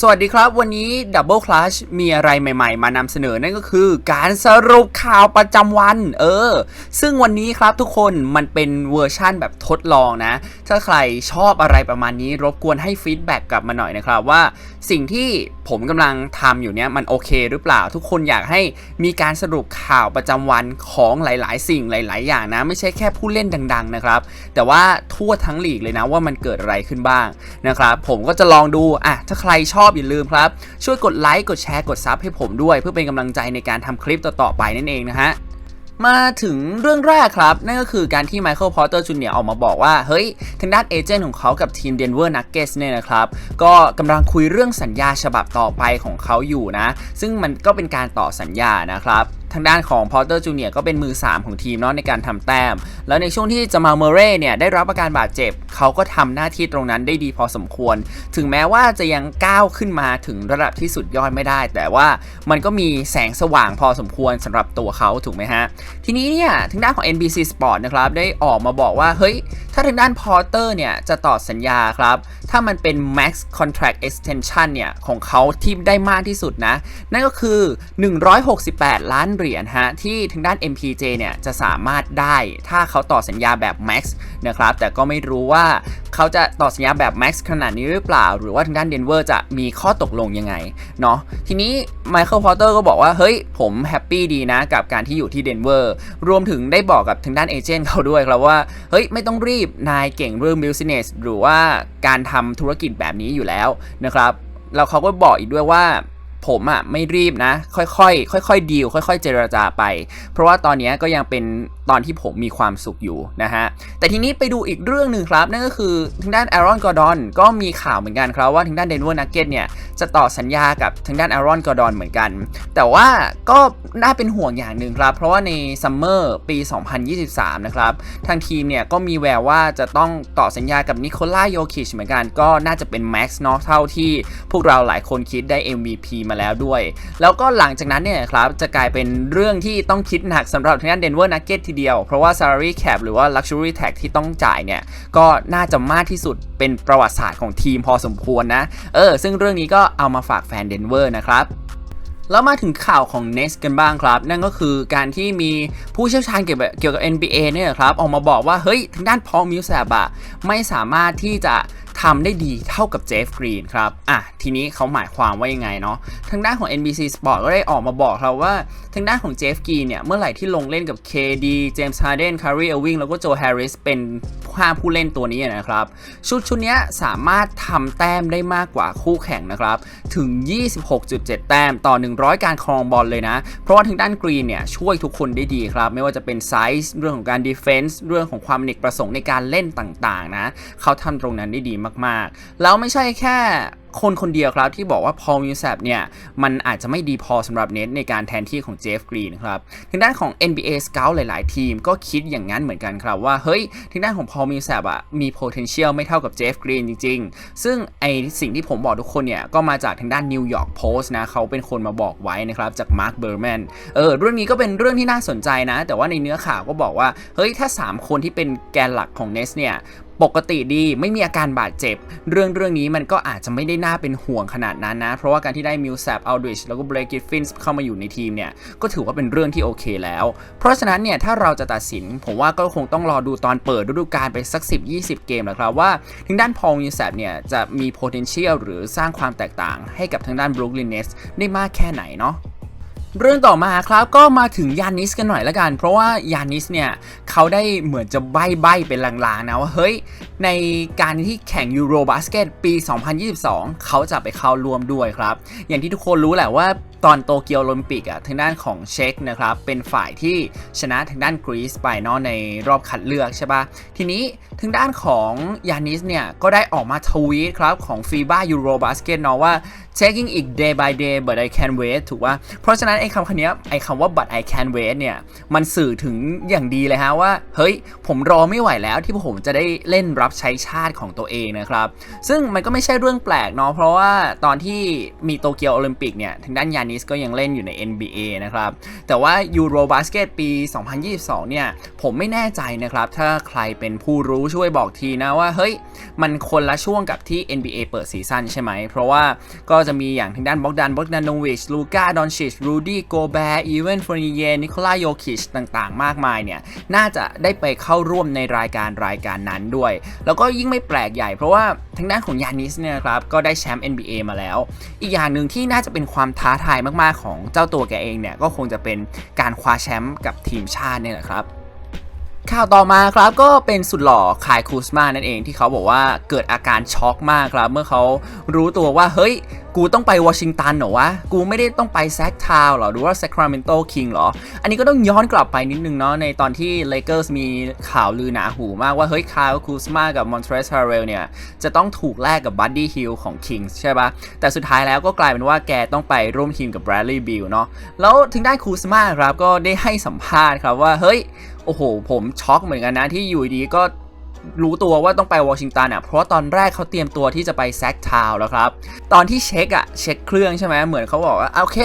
สวัสดีครับ วันนี้ Double Clutch มีอะไรใหม่ๆ มานำเสนอนั่นก็คือ การสรุปข่าวประจำวัน เออ ซึ่งวันนี้ครับทุกคนมันเป็นเวอร์ชั่นแบบทดลองนะ ถ้าใครชอบอะไรประมาณนี้รบกวนให้ฟีดแบ็กกลับมาหน่อยนะครับ ว่าสิ่งที่ผมกำลังทำอยู่เนี้ยมันโอเคหรือเปล่า ทุกคนอยากให้มีการสรุปข่าวประจำวันของหลาย ๆ สิ่งหลาย ๆ อย่างนะ ไม่ใช่แค่ผู้เล่นดัง ๆ นะครับ แต่ว่าทั่วทั้งลีกเลยนะว่ามันเกิดอะไรขึ้นบ้างนะครับ ผมก็จะลองดูอะถ้าใครชอบอย่าลืมครับ ช่วยกดไลค์กดแชร์กดซับให้ผมด้วย เพื่อเป็นกำลังใจในการทำคลิปต่อๆไปนั่นเองนะฮะมาถึงเรื่องแรกครับ นั่นก็คือการที่ไมเคิลพอตเตอร์จูเนียออกมาบอกว่า เฮ้ย ทางด้านเอเจนต์ของเขากับทีมเดนเวอร์นักเกสเนี่ยนะครับ ก็กำลังคุยเรื่องสัญญาฉบับต่อไปของเขาอยู่นะ ซึ่งมันก็เป็นการต่อสัญญานะครับ ทางด้านของพอ t เตอร์จูเนียก็เป็นมือ 3 ของทีมเนาะในการทำแต้ม แล้วในช่วงที่จามาเมเร่เนี่ยได้รับอาการบาดเจ็บ เขาก็ทำหน้าที่ตรงนั้นได้ดีพอสมควร ถึงแม้ว่าจะยังก้าวขึ้นมาถึงระดับที่สุดยอดไม่ได้ แต่ว่ามันก็มีแสงสว่างพอสมควรสำหรับตัวเขาถูกไหมฮะ ทีนี้เนี่ยทางด้านของ NBC Sport นะครับได้ออกมาบอกว่าเฮ้ยถ้าทางด้านพอเตอร์เนี่ยจะต่อสัญญาครับ ถ้ามันเป็น max contract extension เนี่ยของเขาที่ได้มากที่สุดนะ นั่นก็คือ 168 ล้านเหรียญฮะที่ทางด้าน MPJ เนี่ยจะสามารถได้ถ้าเขาต่อสัญญาแบบ max นะครับแต่ก็ไม่รู้ว่าเขาจะต่อสัญญาแบบ max ขนาดนี้หรือเปล่า หรือว่าทางด้านเดนเวอร์จะมีข้อตกลงยังไงเนาะทีนี้ไมเคิลพอเตอร์ก็บอกว่า เฮ้ย ผมแฮปปี้ดีนะ กับการที่อยู่ที่เดนเวอร์รวมถึงได้บอกกับทางด้านเอเจนต์เขาด้วยครับว่า เฮ้ย ไม่ต้องรีบนายเก่งเรื่อง business หรือว่าการทำธุรกิจแบบนี้อยู่แล้วนะครับแล้วเขาก็บอกอีกด้วยว่า ผมอะไม่รีบนะ ค่อยๆค่อยๆดีลค่อย ๆ เจรจาไป เพราะว่าตอนนี้ก็ยังเป็นตอนที่ผมมีความสุขอยู่นะฮะ แต่ทีนี้ไปดูอีกเรื่องหนึ่งครับ นั่นก็คือทางด้านแอรอนกอร์ดอนก็มีข่าวเหมือนกันครับว่าทางด้านเดนเวอร์นักเก็ตเนี่ยจะต่อสัญญากับทางด้านแอรอนกอร์ดอนเหมือนกัน แต่ว่าก็น่าเป็นห่วงอย่างหนึ่งครับ เพราะว่าในซัมเมอร์ปี 2023 นะครับ ทางทีมเนี่ยก็มีแววว่าจะต้องต่อสัญญากับนิโคล่าโยคิชเหมือนกัน ก็น่าจะเป็นแม็กซ์เนาะเท่าที่พวกเราหลายคนคิดได้ MVP มาแล้วด้วย แล้วก็หลังจากนั้นเนี่ยครับจะกลายเป็นเรื่องที่ต้องคิดหนักสำหรับทางด้านเดนเวอร์นักเก็ตทีเดียว เพราะว่า salary cap หรือว่า luxury tax ที่ต้องจ่ายเนี่ยก็น่าจะมากที่สุดเป็นประวัติศาสตร์ของทีมพอสมควรนะ เออ ซึ่งเรื่องนี้ก็เอามาฝากแฟนเดนเวอร์นะครับแล้วมาถึงข่าวของ Nest กันบ้างครับ นั่นก็คือการที่มีผู้เชี่ยวชาญเกี่ยวกับเกี่ยวกับ NBA เนี่ยครับ ออกมาบอกว่า เฮ้ย ทางด้านพอลมิวแซบอะไม่สามารถที่จะ ทำได้ดีเท่ากับเจฟกรีนครับ อะ ทีนี้เขาหมายความว่ายังไงเนาะ ทางด้านของ NBC Sport ก็ได้ออกมาบอกครับว่า ทางด้านของเจฟกรีนเนี่ย เมื่อไหร่ที่ลงเล่นกับ KD เจมส์ฮาร์เดนคารีเอวิงแล้วก็โจแฮร์ริสเป็นห้าผู้เล่นตัวนี้นะครับ ชุดชุดเนี้ยสามารถทำแต้มได้มากกว่าคู่แข่งนะครับ ถึง 26.7 แต้มต่อ 100 การครองบอลเลยนะ เพราะว่าทางด้านกรีนเนี่ยช่วยทุกคนได้ดีครับ ไม่ว่าจะเป็นไซส์เรื่องของการดีเฟนส์เรื่องของความอเนกประสงค์ในการเล่นต่างๆนะเขาทำตรงนั้นได้ดีมากๆ แล้วไม่ใช่แค่คนคนเดียวครับที่บอกว่าพอลมิวแซบเนี่ย มันอาจจะไม่ดีพอสำหรับเน็ตในการแทนที่ของเจฟกรีนครับทางด้านของ NBA Scout หลาย ๆ ทีมก็คิดอย่างนั้นเหมือนกันครับว่าเฮ้ยทางด้านของพอลมิวแซบอะมี potential ไม่เท่ากับเจฟกรีนจริง ๆ ซึ่งไอสิ่งที่ผมบอกทุกคนเนี่ย ก็มาจากทางด้าน New York Post นะเขาเป็นคนมาบอกไว้นะครับ จาก Mark Berman เออเรื่องนี้ก็เป็นเรื่องที่น่าสนใจนะ แต่ว่าในเนื้อข่าวก็บอกว่าเฮ้ยถ้า 3 คนที่เป็นแกนหลักของ Nest เนี่ย ปกติดีไม่มีอาการบาดเจ็บ เรื่องเรื่องนี้มันก็อาจจะไม่ได้น่าเป็นห่วงขนาดนั้นนะ เพราะว่าการที่ได้มิลแซบอัลดริชแล้วก็เบรกิฟฟินส์เข้ามาอยู่ในทีมเนี่ย ก็ถือว่าเป็นเรื่องที่โอเคแล้ว เพราะฉะนั้นเนี่ย ถ้าเราจะตัดสิน ผมว่าก็คงต้องรอดูตอนเปิดฤดูกาลไปสัก 10-20 เกมแหละครับว่าทางด้านพอลมิลแซบเนี่ยจะมี potential หรือสร้างความแตกต่างให้กับทางด้านบรูคลินเนสได้มากแค่ไหนเนาะ เรื่องต่อมาครับก็มาถึงยานิสกันหน่อยละกัน เพราะว่ายานิสเนี่ยเขาได้เหมือนจะใบ้ใบเป็นลางๆนะว่าเฮ้ยในการที่แข่งยูโรบาสเกตปี 2022 เขาจะไปเข้าร่วมด้วยครับ อย่างที่ทุกคนรู้แหละว่าตอนโตเกียวโอลิมปิกอะทางด้านของเช็กนะครับเป็นฝ่ายที่ชนะทางด้านกรีซไปเนาะในรอบคัดเลือกใช่ปะทีนี้ทางด้านของยานิสเนี่ยก็ได้ออกมาทวีตครับของฟีบ้ายูโรบาสเกตเนาะว่า taking it day by day but I can wait ถูกว่าเพราะฉะนั้นไอ้คำคำนี้ไอ้คำว่า but I can wait เนี่ย มันสื่อถึงอย่างดีเลยฮะว่า เฮ้ย ผมรอไม่ไหวแล้วที่ผมจะได้เล่นรับใช้ชาติของตัวเองนะครับ ซึ่งมันก็ไม่ใช่เรื่องแปลกเนาะเพราะว่าตอนที่มีโตเกียวโอลิมปิกเนี่ย ทางด้านยานินิสก็ยังเล่นอยู่ใน NBA นะครับ แต่ว่า Euro Basket ปี 2022 เนี่ย ผมไม่แน่ใจนะครับ ถ้าใครเป็นผู้รู้ช่วยบอกทีนะว่าเฮ้ยมันคนละช่วงกับที่ NBA เปิดซีซั่นใช่ไหมเพราะว่าก็จะมีอย่างทางด้านบ็อกดันบ็อกดานโนวิชลูกาดอนชิชรูดี้โกแบร์อีเวนฟอร์นิเยนิโคลาโยคิชต่างๆ มากมายเนี่ย น่าจะได้ไปเข้าร่วมในรายการรายการนั้นด้วย แล้วก็ยิ่งไม่แปลกใหญ่เพราะว่าทางด้านของยานิสเนี่ยครับ ก็ได้แชมป์ NBA มาแล้ว อีกอย่างหนึ่งที่น่าจะเป็นความท้าทายมากๆของเจ้าตัวแกเองเนี่ย ก็คงจะเป็นการคว้าแชมป์กับทีมชาติเนี่ยแหละครับข่าวต่อมาครับก็เป็นสุดหล่อคายคูสมานั่นเองที่เขาบอกว่าเกิดอาการช็อกมากครับ เมื่อเขารู้ตัวว่าเฮ้ย กูต้องไปวอชิงตันเหรอวะ กูไม่ได้ต้องไปแซกทาวหรอ หรือว่า Sacramento King หรอ อันนี้ก็ต้องย้อนกลับไปนิดนึงเนาะในตอนที่ Lakers มีข่าวลือหนาหูมากว่า เฮ้ยคายคูสมากับ Montrezl Harrell เนี่ย จะต้องถูกแลกกับ Buddy Hield ของ Kings ใช่ปะแต่สุดท้ายแล้วก็กลายเป็นว่าแกต้องไปร่วมทีมกับ Bradley Beal เนาะแล้วถึงได้คูสมาครับก็ได้ให้สัมภาษณ์ครับว่าเฮ้ยโอ้โห ผมช็อกเหมือนกันนะที่อยู่ดีก็ รู้ตัวว่าต้องไปวอชิงตันอะเพราะว่าตอนแรกเขาเตรียมตัวที่จะไปแซกทาวน์แล้วครับ ตอนที่เช็คอะเช็คเครื่องใช่ไหมเหมือนเขาบอกว่าโอเค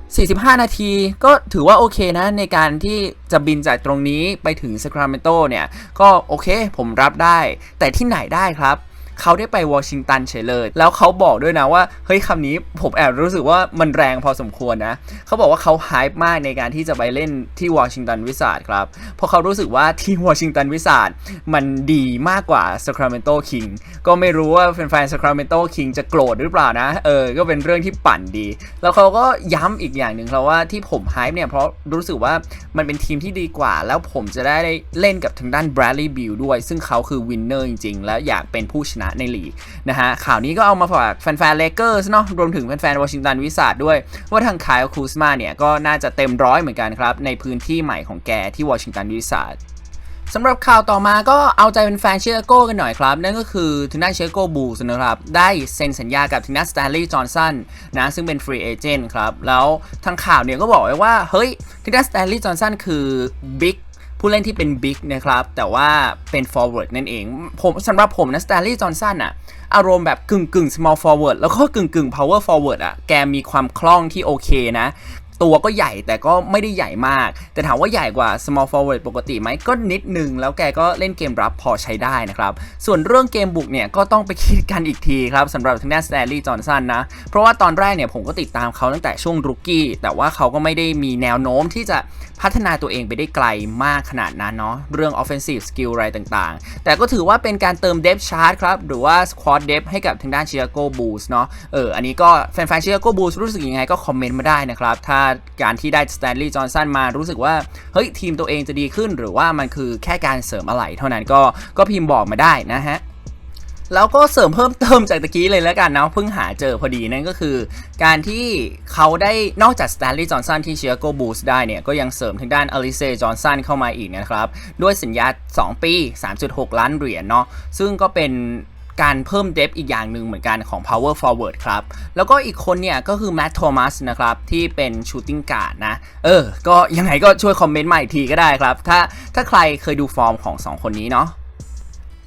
45 นาที ก็ถือว่าโอเคนะในการที่จะบินจากตรงนี้ไปถึงซ c คราเมนโตเนี่ย ก็โอเคผมรับได้ แต่ที่ไหนได้ครับ เขาได้ไปวอชิงตันเฉยเลย แล้วเขาบอกด้วยนะว่าเฮ้ยคำนี้ผมแอบรู้สึกว่ามันแรงพอสมควรนะเขาบอกว่าเขาไฮป์มากในการที่จะไปเล่นที่วอชิงตันวิสาดครับเพราะเขารู้สึกว่าที่วอชิงตันวิสาดมันดีมากกว่าสคราเมนโตคิงก็ไม่รู้ว่าแฟนๆสคราเมนโตคิงจะโกรธหรือเปล่านะเออก็เป็นเรื่องที่ปั่นดี แล้วเขาก็ย้ำอีกอย่างหนึ่งครับว่าที่ผมไฮป์เนี่ยเพราะรู้สึกว่ามันเป็นทีมที่ดีกว่า แล้วผมจะได้เล่นกับทางด้าน Bradley Beal ด้วย ซึ่งเขาคือวินเนอร์จริงๆ และอยากเป็นผู้ชนะในลีกนะฮะข่าวนี้ก็เอามาฝากแฟนๆเลเกอร์สเนาะรวมถึงแฟนๆวอชิงตันวิสาดด้วย ว่าทางคายคูสมาเนี่ยก็น่าจะเต็มร้อยเหมือนกันครับ ในพื้นที่ใหม่ของแกที่วอชิงตันวิสาดสำหรับข่าวต่อมาก็เอาใจเป็นแฟนเชียโก้กันหน่อยครับ นั่นก็คือทางด้านเชียโก้บูสนะครับ ได้เซ็นสัญญากับทางด้านสแตนลีย์จอห์นสันนะซึ่งเป็นฟรีเอเจนต์ครับ แล้วทางข่าวเนี่ยก็บอกไว้ว่า เฮ้ยทางด้านสแตนลีย์จอห์นสันคือบิ๊ก ผู้เล่นที่เป็นบิ๊กนะครับแต่ว่าเป็น forward นั่นเอง ผมสำหรับผมนะสแตนลีย์จอห์นสันอะอารมณ์แบบกึ่งกึ่ง small forward แล้วก็กึ่งกึ่ง power forward อะแกมีความคล่องที่โอเคนะ ตัวก็ใหญ่แต่ก็ไม่ได้ใหญ่มาก แต่ถามว่าใหญ่กว่า small forward ปกติไหมก็นิดนึง แล้วแกก็เล่นเกมรับพอใช้ได้นะครับ ส่วนเรื่องเกมบุกเนี่ย ก็ต้องไปคิดกันอีกทีครับสำหรับทางด้านสแตนลีย์จอห์นสันนะ เพราะว่าตอนแรกเนี่ยผมก็ติดตามเขาตั้งแต่ช่วงรุกกี้แต่ว่าเขาก็ไม่ได้มีแนวโน้มที่จะ พัฒนาตัวเองไปได้ไกลมากขนาดนั้นเนาะเรื่อง offensive skill อะไรต่างๆ แต่ก็ถือว่าเป็นการเติม depth chart ครับ หรือว่า squad depth ให้กับทางด้าน Chicago Bulls เนาะเอออันนี้ก็แฟนๆ Chicago Bulls รู้สึกยังไงก็คอมเมนต์มาได้นะครับ ถ้าการที่ได้ Stanley Johnson มารู้สึกว่า เฮ้ย ทีมตัวเองจะดีขึ้น หรือว่ามันคือแค่การเสริมอะไรเท่านั้นก็ก็พิมพ์บอกมาได้นะฮะ แล้วก็เสริมเพิ่มเติมจากตะกี้เลยแล้วกันเนาะเพิ่งหาเจอพอดีนั่นก็คือ การที่เขาได้นอกจากสแตนลีย์จอห์นสันที่เชียโกบูสได้เนี่ย ก็ยังเสริมทางด้านอลิเซจอห์นสันเข้ามาอีกนะครับ ด้วยสัญญา 2 ปี 3.6 ล้านเหรียญเนาะซึ่งก็เป็นการเพิ่มเดฟอีกอย่างหนึ่งเหมือนกันของ power forward ครับ แล้วก็อีกคนเนี่ยก็คือแม t โทมัสนะครับ ที่เป็น shooting guard นะ เออ ก็ยังไงก็ช่วยคอมเมนต์มาอีกทีก็ได้ครับ ถ้าถ้าใครเคยดูฟอร์มของ 2 คนนี้เนาะ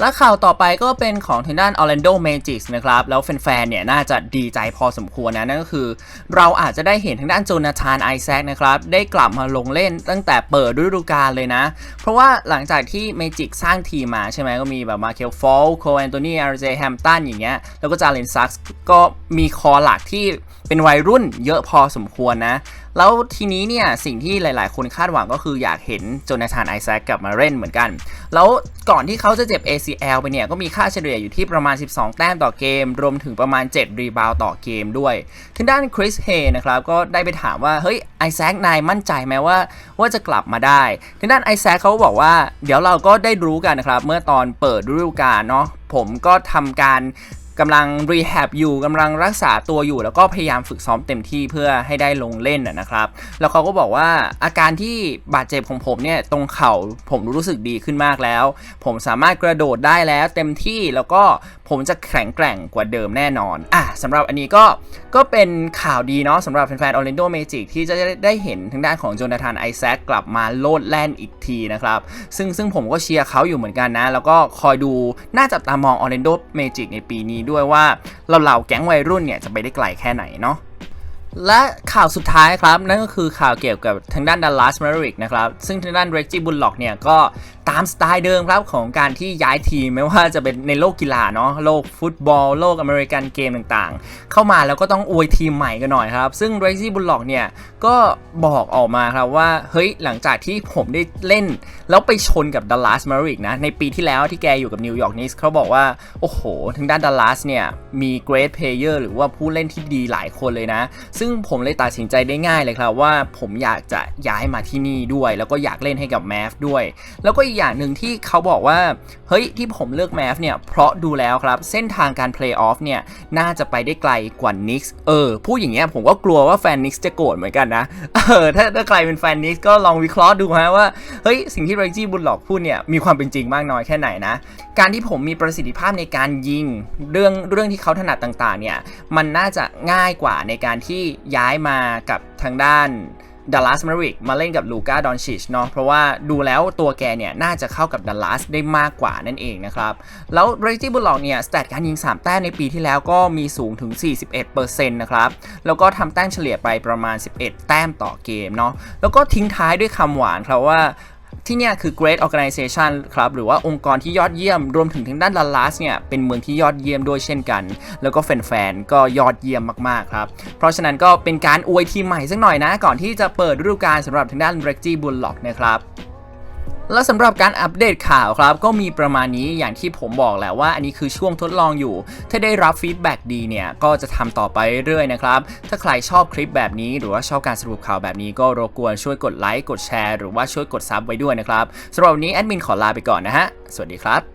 และข่าวต่อไปก็เป็นของทางด้าน Orlando Magic นะครับ แล้วแฟนๆ เนี่ยน่าจะดีใจพอสมควรนะ นั่นก็คือ เราอาจจะได้เห็นทางด้านโจนาธานไอแซคนะครับ ได้กลับมาลงเล่นตั้งแต่เปิดฤดูกาลเลยนะ เพราะว่าหลังจากที่ Magic สร้างทีมมาใช่ไหมก็มีแบบมาเคลฟอลโคแอนโทนีอาร์เจแฮมตันอย่างเงี้ย แล้วก็จาเลนซักก็มีคอหลักที่เป็นวัยรุ่นเยอะพอสมควรนะ แล้วทีนี้เนี่ยสิ่งที่หลาย ๆ คนคาดหวังก็คืออยากเห็นโจนาธานไอแซคกลับมาเล่นเหมือนกัน แล้วก่อนที่เขาจะเจ็บ ACL ไปเนี่ยก็มีค่าเฉลี่ยอยู่ที่ประมาณ 12 แต้มต่อเกม รวมถึงประมาณ 7 รีบาวต่อเกมด้วยทางด้านคริสเฮนะครับก็ได้ไปถามว่า เฮ้ยไอแซคนายมั่นใจไหมว่า ว่าจะกลับมาได้ทางด้านไอแซคเขาบอกว่าเดี๋ยวเราก็ได้รู้กันนะครับ เมื่อตอนเปิดฤดูกาลเนาะผมก็ทำการ กำลังรีแฮบอยู่กำลังรักษาตัวอยู่ แล้วก็พยายามฝึกซ้อมเต็มที่เพื่อให้ได้ลงเล่นนะครับ แล้วเขาก็บอกว่าอาการที่บาดเจ็บของผมเนี่ยตรงเข่าผมรู้สึกดีขึ้นมากแล้ว ผมสามารถกระโดดได้แล้วเต็มที่แล้วก็ผมจะแข็งแกร่งกว่าเดิมแน่นอนอะสำหรับอันนี้ก็ก็เป็นข่าวดีเนาะสำหรับแฟนๆออร์แลนโดเมจิกที่จะได้เห็นทางด้านของโจนาธานไอแซคกลับมาโลดแล่นอีกทีนะครับ ซึ่งซึ่งผมก็เชียร์เขาอยู่เหมือนกันนะ แล้วก็คอยดูน่าจับตามองออร์แลนโดเมจิกในปีนี้ด้วยว่าเราเหล่าแก๊งวัยรุ่นเนี่ยจะไปได้ไกลแค่ไหนเนาะ และข่าวสุดท้ายครับ นั่นก็คือข่าวเกี่ยวกับทางด้านดัลลัสมาริกนะครับ ซึ่งทางด้านเรกจี้บุลล็อกเนี่ยก็ตามสไตล์เดิมครับของการที่ย้ายทีมไม่ว่าจะเป็นในโลกกีฬาเนาะโลกฟุตบอล โลกอเมริกันเกมต่างๆ เข้ามาแล้วก็ต้องอวยทีมใหม่กันหน่อยครับ ซึ่งเรกจี้บุลล็อกเนี่ยก็บอกออกมาครับว่า เฮ้ยหลังจากที่ผมได้เล่น แล้วไปชนกับดัลลัสมาริกนะ ในปีที่แล้วที่แกอยู่กับนิวยอร์กนิสเขาบอกว่า โอ้โหทางด้านดัลลัสเนี่ยมีเกร t เพลเยอร์หรือว่าผู้เล่นที่ดีหลายคนเลยนะซึ่งึ่งผมเลยตัดสินใจได้ง่ายเลยครับว่าผมอยากจะย้ายมาที่นี่ด้วย แล้วก็อยากเล่นให้กับแมฟด้วย แล้วก็อีกอย่างหนึ่งที่เขาบอกว่า เฮ้ยที่ผมเลือกแมฟเนี่ยเพราะดูแล้วครับ เส้นทางการเพลย์ออฟเนี่ยน่าจะไปได้ไกลกว่านิกส์เออพูดอย่างเงี้ยผมก็กลัวว่าแฟนนิกส์จะโกรธเหมือนกันนะเออถ้าถ้าใครเป็นแฟนนิกส์ก็ลองวิเคราะห์ดูฮะว่าเฮ้ยสิ่งที่เรจี้บุลล็อกพูดเนี่ยมีความเป็นจริงมากน้อยแค่ไหนนะการที่ผมมีประสิทธิภาพในการยิงเรื่องเรื่องที่เขาถนัดต่างๆเนี่ยมันน่าจะง่ายกว่าในการที่ย้ายมากับทางด้านดัลลัสมาริกมาเล่นกับลูก้าดอนชิชเนาะเพราะว่าดูแล้วตัวแกเนี่ย น่าจะเข้ากับดัลลัสได้มากกว่านั่นเองนะครับ แล้วเรจิบุลล็อกเนี่ย สแตทการยิง 3 แต้มในปีที่แล้วก็มีสูงถึง 41%นะครับ แล้วก็ทำแต้มเฉลี่ยไปประมาณ 11 แต้มต่อเกมเนาะแล้วก็ทิ้งท้ายด้วยคำหวานครับว่า ที่เนี่ยคือ Great Organization ครับหรือว่าองค์กรที่ยอดเยี่ยม รวมถึงทางด้านลาลาสเนี่ยเป็นเมืองที่ยอดเยี่ยมด้วยเช่นกัน แล้วก็แฟนๆก็ยอดเยี่ยมมากๆครับเพราะฉะนั้นก็เป็นการอวยทีมใหม่สักหน่อยนะ ก่อนที่จะเปิดฤดูกาลสำหรับทางด้านเร็กจี้บุลล็อกนะครับ และสำหรับการอัปเดตข่าวครับ ก็มีประมาณนี้อย่างที่ผมบอกแหละว่าอันนี้คือช่วงทดลองอยู่ ถ้าได้รับฟีดแบ็ดีเนี่ย ก็จะทำต่อไปเรื่อยนะครับ ถ้าใครชอบคลิปแบบนี้ หรือว่าชอบการสรุปข่าวแบบนี้ก็รบกวนช่วยกดไลค์กดแชร์หรือว่าช่วยกดซับไว้ด้วยนะครับสำหรับวันนี้แอดมินขอลาไปก่อนนะฮะสวัสดีครับ